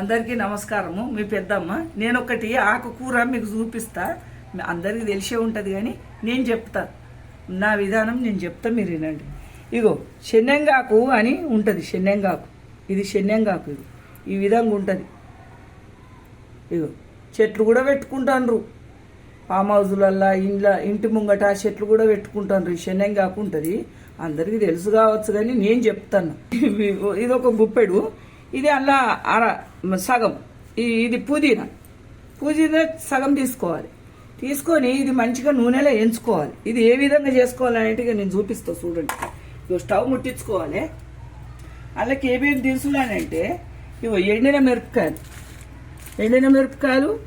అందరికీ నమస్కారము. మీ పెద్దమ్మ. నేను ఒకటి ఆకుకూర మీకు చూపిస్తా. అందరికీ తెలిసే ఉంటుంది కానీ నేను చెప్తా. నా విధానం నేను చెప్తా మీరు వినండి. ఇగో శనెంగాకు అని ఉంటుంది శనెంగాకు ఇది శనెంగాకు ఇది. ఈ విధంగా ఉంటుంది. ఇగో చెట్లు కూడా పెట్టుకుంటాన్రు ఫామ్ హౌజులల్లా ఇండ్ల ఇంటి ముంగట చెట్లు కూడా పెట్టుకుంటాను ఈ శనెంగాకు ఉంటుంది. అందరికీ తెలుసు కావచ్చు కానీ నేను చెప్తాను. ఇది ఒక గుప్పెడు. ఇది అలా అర సగం. ఇది పుదీనా. పుదీనా సగం తీసుకోవాలి. తీసుకొని ఇది మంచిగా నూనెలో ఎంచుకోవాలి. ఇది ఏ విధంగా చేసుకోవాలనేది ఇక నేను చూపిస్తాను చూడండి. ఇగో స్టవ్ ముట్టించుకోవాలి. అలాగే ఏమేమి దినుసులు అని అంటే ఇగో ఎండిన మిరపకాయలు. ఎండిన మిరపకాయలు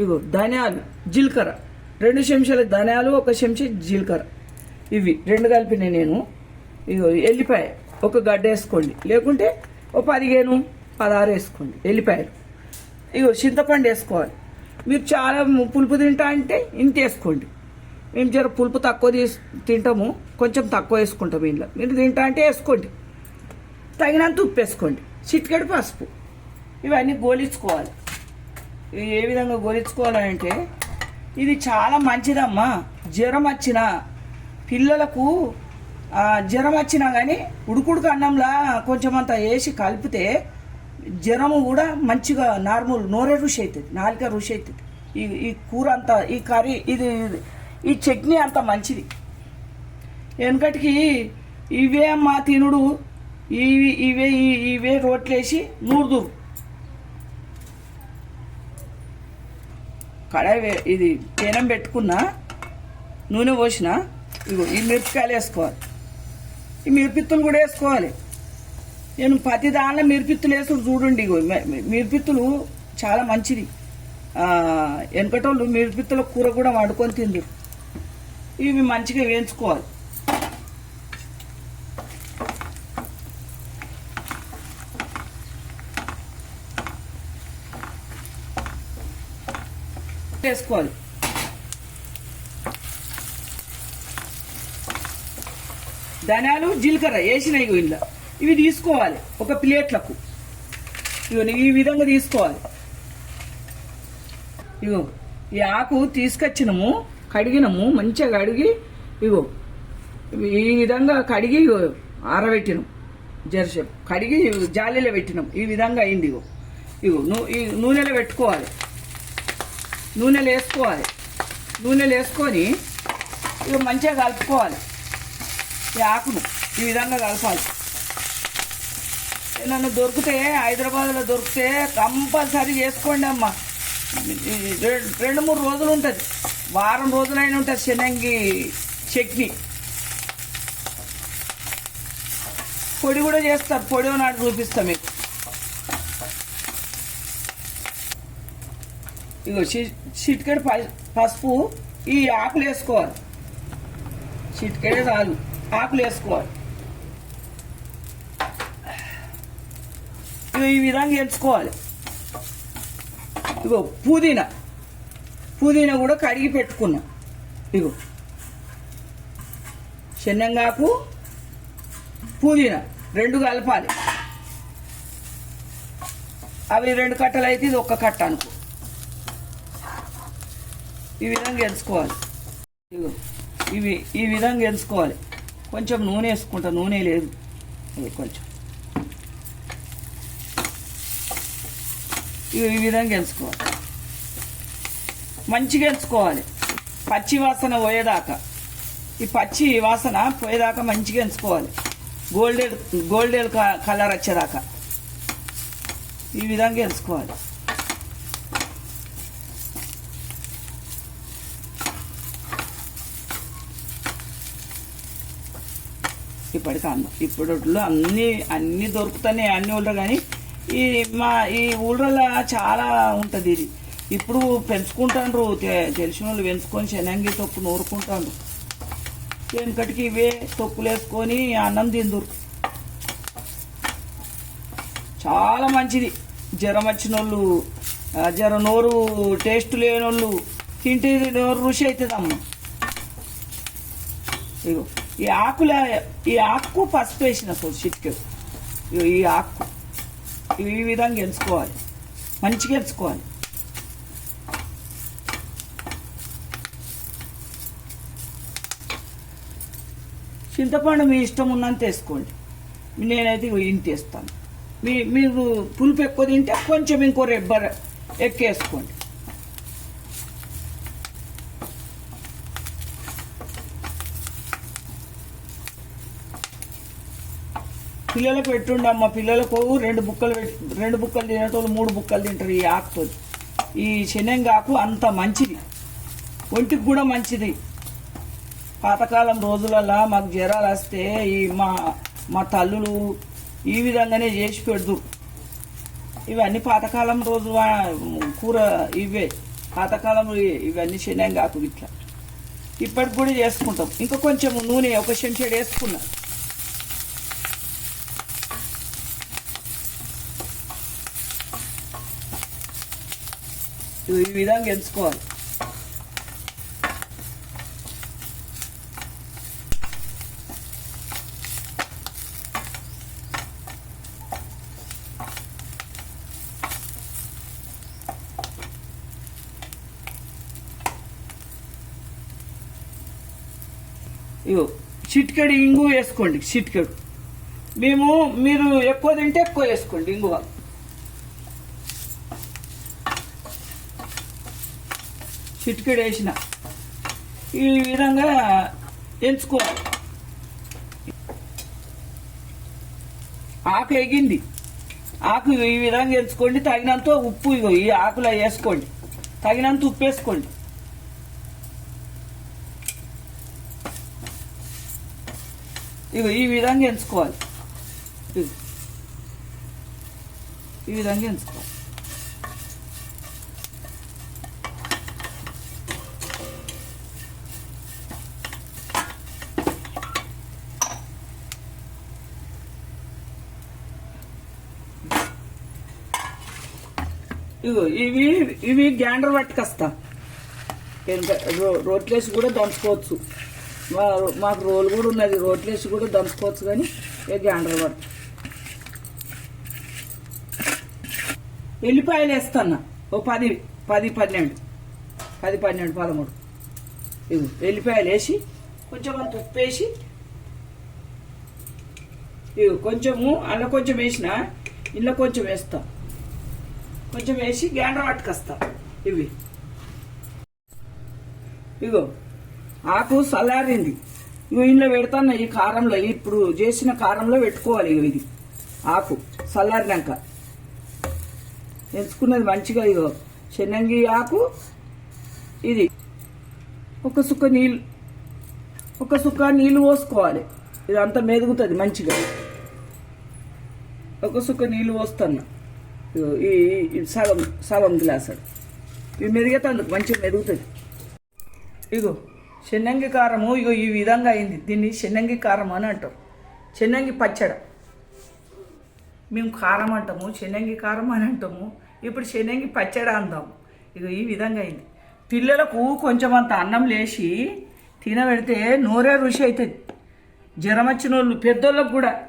ఇగో ధనియాలు జీలకర్ర. రెండు చెంచాల ధనియాలు ఒక చెంచా జీలకర్ర. ఇవి రెండు కలిపిన నేను. ఇగో ఎల్లిపాయ ఒక గడ్డ వేసుకోండి. లేకుంటే ఓ పదిహేను పదహారు వేసుకోండి వెళ్ళిపోయారు ఇగో చింతపండు వేసుకోవాలి. మీరు చాలా పులుపు తింటా అంటే ఇంత వేసుకోండి. మేము జర పులుపు తక్కువ తీసి తింటాము కొంచెం తక్కువ వేసుకుంటాం ఇంట్లో. మీరు తింటా అంటే వేసుకోండి. తగినంత ఉప్పు వేసుకోండి. చిటికెడు పసుపు. ఇవన్నీ గోలించుకోవాలి. ఇవి ఏ విధంగా గోలించుకోవాలంటే ఇది చాలా మంచిదమ్మా. జ్వరం వచ్చిన పిల్లలకు జ్వరం వచ్చినా కానీ ఉడుకుడుకు అన్నంలా కొంచెం అంత వేసి కలిపితే జ్వరము కూడా మంచిగా నార్మల్ నోరే రుషి అవుతుంది నాలుక రుషి అవుతుంది ఈ ఈ కూర అంత ఈ కర్రీ ఇది ఈ చట్నీ అంత మంచిది. వెనుకటికి ఇవే అమ్మా తినుడు ఇవి ఇవే ఈ- ఇవే రోట్లేసి నూరుదురు. కడాయి ఇది పేనం పెట్టుకున్నా నూనె పోసిన ఇగో ఈ మిరపకాయలు వేసుకోవాలి. ఈ మిరపిత్తులు కూడా వేసుకోవాలి. నేను పది దానిలో మిరపిత్తులు వేసుడు చూడండి ఇగో. మిరపిత్తులు చాలా మంచిది. ఆ, వెనకటోళ్ళు మిరపిత్తుల కూర కూడా వండుకొని తిందరు. ఇవి మంచిగా వేయించుకోవాలి. వేసుకోవాలి. ధనియాలు జీలకర్ర వేసినాయి ఇంట్లో ఇవి తీసుకోవాలి ఒక ప్లేట్లకు. ఇవన్నీ ఈ విధంగా తీసుకోవాలి. ఇగో ఈ ఆకు తీసుకొచ్చినము కడిగినము మంచిగా కడిగి ఇగో ఈ విధంగా కడిగి ఇగో ఆరబెట్టినాం జరసేపు కడిగి జాలీలో పెట్టినాం. ఈ విధంగా అయింది ఇగో ఇగో నూ- ఈ నూనెలో పెట్టుకోవాలి. నూనెలు వేసుకోవాలి. నూనెలు వేసుకొని ఇగో మంచిగా కలుపుకోవాలి. ఈ ఆకును ఈ విధంగా కలపాలి. నన్ను దొరికితే హైదరాబాద్లో దొరికితే కంపల్సరీ చేసుకోండి అమ్మ. రెండు మూడు రోజులు ఉంటుంది. వారం రోజులైనా ఉంటుంది శనంగి చట్నీ. పొడి కూడా చేస్తారు. పొడి నాడు చూపిస్తా మీకు. ఇగో చి- చిటికెడు ప- పసుపు ఈ ఆకులు వేసుకోవాలి చిటికెడే చాలు. ఆకులు వేసుకోవాలి ఈ విధంగా ఎంచుకోవాలి ఇగో పుదీనా పుదీనా కూడా కడిగి పెట్టుకున్నా. ఇగో శనగంగాకు పుదీనా రెండు కలపాలి. అవి రెండు కట్టలు అయితే ఇది ఒక్క కట్ట అనుకో. ఈ విధంగా ఎంచుకోవాలి. ఇగో ఇవి ఈ విధంగా ఎంచుకోవాలి. కొంచెం నూనె వేసుకుంటా నూనె లేదు. కొంచెం. ఈ విధంగా ఎంచుకోవాలి మంచిగా ఎంచుకోవాలి పచ్చి వాసన పోయేదాకా. ఈ పచ్చి వాసన పోయేదాకా మంచిగా ఎంచుకోవాలి గోల్డెడ్ గోల్డెడ్ క- కలర్ వచ్చేదాకా. ఈ విధంగా ఎంచుకోవాలి ఇప్పటికి అన్నం ఇప్పుడు అన్నీ అన్నీ దొరుకుతున్నాయి అన్నీ ఉండరు కానీ ఈ మా ఈ ఊళ్ళలో చాలా ఉంటుంది ఇది. ఇప్పుడు పెంచుకుంటాండ్రు తెలిసిన వాళ్ళు పెంచుకొని శనంగి తొక్కు నూరుకుంటాండ్రు. వెనకటికి ఇవే తొక్కులు వేసుకొని అన్నం తిందురు. చాలా మంచిది. జ్వరం వచ్చిన వాళ్ళు జ్వరం నోరు టేస్ట్ లేని వాళ్ళు తింటే నోరు రుచి అవుతుంది అమ్మ ఇగో ఈ ఆకుల ఈ ఆకు పసుపు వేసిన సో చిట్కే ఇగో ఈ ఆకు. ఈ విధంగా ఎంచుకోవాలి మంచిగా ఎంచుకోవాలి చింతపండు మీ ఇష్టం ఉన్నంత వేసుకోండి నేనైతే ఇగో ఇంత వేస్తాను మీ మీరు పులుపు ఎక్కువ తింటే కొంచెం ఇంకో రెబ్బర్ ఎక్కేసుకోండి. పిల్లలకు పెట్టుండమ్మ పిల్లలకు రెండు బుక్కలు రెండు బుక్కలు తినేటోళ్ళు మూడు బుక్కలు తింటారు ఈ ఆకుతో ఈ శనగ అంత మంచిది. ఒంటికి కూడా మంచిది. పాతకాలం రోజులలో మాకు జ్వరాలు వస్తే ఈ మా మా తల్లులు ఈ విధంగానే చేసి పెడదు ఇవన్నీ పాతకాలం రోజు కూర ఇవే. పాతకాలం ఇవన్నీ శనగాకు ఇట్లా. ఇప్పటికి కూడా చేసుకుంటాం. ఇంకా కొంచెం నూనె ఒక చెంచాడు వేసుకున్నాం. ఈ విధంగా ఎంచుకోవాలి. ఇగో చిట్కడి ఇంగు వేసుకోండి చిట్కడు. మేము మీరు ఎక్కువ తింటే ఎక్కువ వేసుకోండి ఇంగువ. చిటికెడు వేసిన ఈ విధంగా ఎంచుకోవాలి. ఆకు ఎగింది. ఆకు ఈ విధంగా ఎంచుకోండి. తగినంత ఉప్పు ఇగో ఈ ఆకులో వేసుకోండి. తగినంత ఉప్పు వేసుకోండి. ఇగో ఈ విధంగా ఎంచుకోవాలి. ఈ విధంగా ఎంచుకోవాలి ఇగో ఇవి ఇవి గ్యాండర్ పట్టుకొస్తా. రో- రోట్లేసి కూడా దంచుకోవచ్చు. మా మాకు రోల్ కూడా ఉన్నది రోట్లేసి కూడా దంచుకోవచ్చు కానీ ఏ గ్యాండర్ పట్టు. ఎల్లిపాయలు వేస్తున్నా ఓ పది పది పన్నెండు పది పన్నెండు పదమూడు. ఇవి ఎల్లిపాయలు వేసి కొంచెం అంత ఉప్పు వేసి ఇవి కొంచెము అలా కొంచెం వేసిన ఇంట్లో కొంచెం వేస్తాం. కొంచెం వేసి గ్యాండ్ర పట్టుకొస్తా. ఇవి. ఇగో ఆకు చల్లారింది. ఇగో ఇంట్లో పెడతాను ఈ కారంలో. ఇప్పుడు చేసిన కారంలో పెట్టుకోవాలి ఇగో ఇది. ఆకు చల్లారినాక. ఎంచుకున్నది మంచిగా ఇగో. శనంగి ఆకు ఇది. ఒక సుక్క నీళ్ళు. ఒక సుక్క నీళ్ళు పోసుకోవాలి. ఇదంతా మెదుగుతుంది మంచిగా. ఒక సుక్క నీళ్ళు పోస్తాను ఈ ఈ- సగం సగం గ్లాసు ఇవి మెదిగేతందుకు మంచిగా మెరుగుతుంది. ఇగో చెన్నంగి కారము ఇగో ఈ విధంగా అయింది. దీన్ని చెన్నంగి కారం అని అంటారు. చెన్నంగి పచ్చడ. మేము కారం అంటాము చెన్నంగి కారం అని అంటాము. ఇప్పుడు చెన్నంగి పచ్చడ అందాము ఇగో ఈ విధంగా అయింది. పిల్లలకు కొంచెం అంత అన్నం లేచి తినబెడితే నోరే రుచి అవుతుంది జ్వరం వచ్చిన వాళ్ళు పెద్దోళ్ళకు కూడా.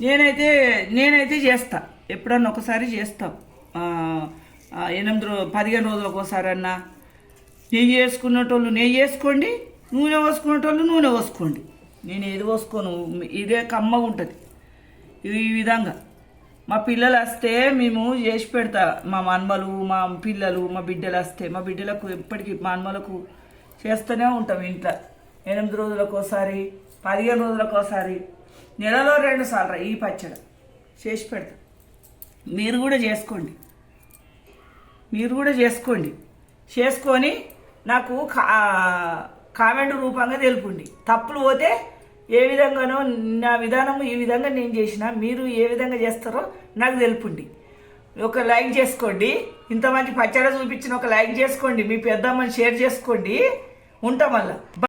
నేనైతే నేనైతే చేస్తాను ఎప్పుడన్నా ఒకసారి చేస్తాం. ఎనిమిది రో పదిహేను రోజులకు ఒకసారి అన్నా నెయ్యి వేసుకునేటోళ్ళు నెయ్యి వేసుకోండి నూనె పోసుకునేటోళ్ళు నూనె పోసుకోండి. నేను ఏది పోసుకోను ఇదే కమ్మగా ఉంటుంది. ఈ విధంగా. మా పిల్లలు వస్తే మేము చేసి పెడతా. మా మన్మలు మా పిల్లలు మా బిడ్డలు వస్తే. మా బిడ్డలకు ఎప్పటికీ మా అన్మలకు చేస్తూనే ఉంటాం ఇంట్లో. ఎనిమిది రోజులకు ఒకసారి పదిహేను రోజులకు ఒకసారి నెలలో రెండు సార్లు ఈ పచ్చడి చేసి పెడతా. మీరు కూడా చేసుకోండి. మీరు కూడా చేసుకోండి. చేసుకొని నాకు కా- కామెంట్ రూపంగా తెలుపండి. తప్పులు పోతే ఏ విధంగానో నా విధానము ఈ విధంగా నేను చేసిన మీరు ఏ విధంగా చేస్తారో నాకు తెలుపండి. ఒక లైక్ చేసుకోండి. ఇంత మంచి పచ్చడి చూపించిన ఒక లైక్ చేసుకోండి. మీ పెద్దమ్మని షేర్ చేసుకోండి. ఉంటాం మళ్ళీ.